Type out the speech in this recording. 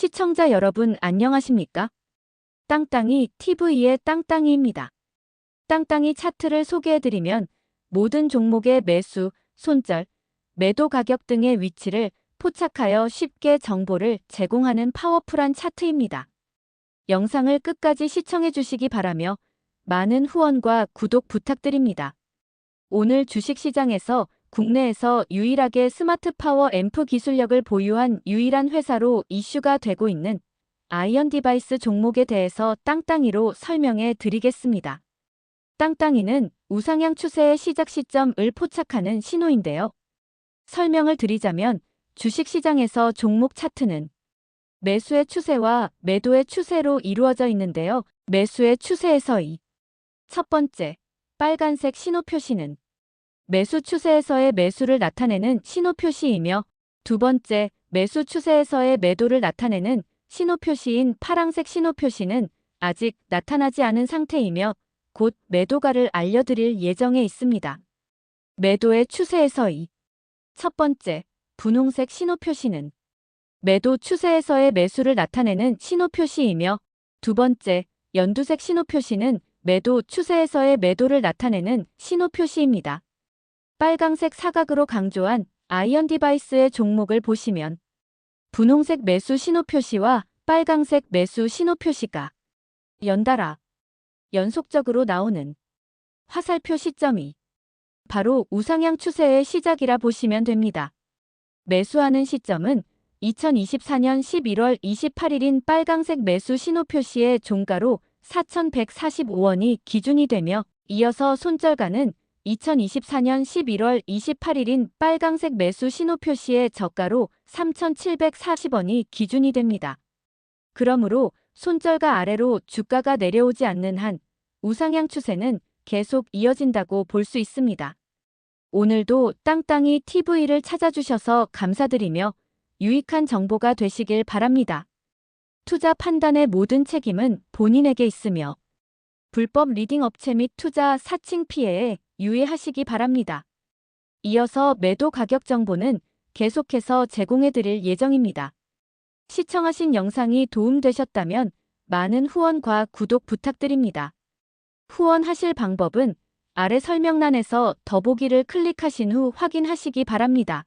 시청자 여러분 안녕하십니까? 땅땅이 TV의 땅땅이입니다. 땅땅이 차트를 소개해드리면 모든 종목의 매수, 손절, 매도 가격 등의 위치를 포착하여 쉽게 정보를 제공하는 파워풀한 차트입니다. 영상을 끝까지 시청해 주시기 바라며 많은 후원과 구독 부탁드립니다. 오늘 주식시장에서 국내에서 유일하게 스마트 파워 앰프 기술력을 보유한 유일한 회사로 이슈가 되고 있는 아이언 디바이스 종목에 대해서 땅땅이로 설명해 드리겠습니다. 땅땅이는 우상향 추세의 시작 시점을 포착하는 신호인데요. 설명을 드리자면 주식시장에서 종목 차트는 매수의 추세와 매도의 추세로 이루어져 있는데요. 매수의 추세에서 이첫 번째, 빨간색 신호 표시는 매수 추세에서의 매수를 나타내는 신호 표시이며 두 번째, 매수 추세에서의 매도를 나타내는 신호 표시인 파랑색 신호 표시는 아직 나타나지 않은 상태이며 곧 매도가를 알려드릴 예정에 있습니다. 매도의 추세에서 이첫 번째, 분홍색 신호 표시는 매도 추세에서의 매수를 나타내는 신호 표시이며 두 번째, 연두색 신호 표시는 매도 추세에서의 매도를 나타내는 신호 표시입니다. 빨강색 사각으로 강조한 아이언 디바이스의 종목을 보시면 분홍색 매수 신호 표시와 빨강색 매수 신호 표시가 연달아 연속적으로 나오는 화살표 시점이 바로 우상향 추세의 시작이라 보시면 됩니다. 매수하는 시점은 2024년 11월 28일인 빨강색 매수 신호 표시의 종가로 4,145원이 기준이 되며 이어서 손절가는 2024년 11월 28일인 빨강색 매수 신호 표시의 저가로 3,740원이 기준이 됩니다. 그러므로 손절가 아래로 주가가 내려오지 않는 한 우상향 추세는 계속 이어진다고 볼 수 있습니다. 오늘도 땅땅이 TV를 찾아주셔서 감사드리며 유익한 정보가 되시길 바랍니다. 투자 판단의 모든 책임은 본인에게 있으며 불법 리딩 업체 및 투자 사칭 피해에 유의하시기 바랍니다. 이어서 매도 가격 정보는 계속해서 제공해 드릴 예정입니다. 시청하신 영상이 도움되셨다면 많은 후원과 구독 부탁드립니다. 후원하실 방법은 아래 설명란에서 더보기를 클릭하신 후 확인하시기 바랍니다.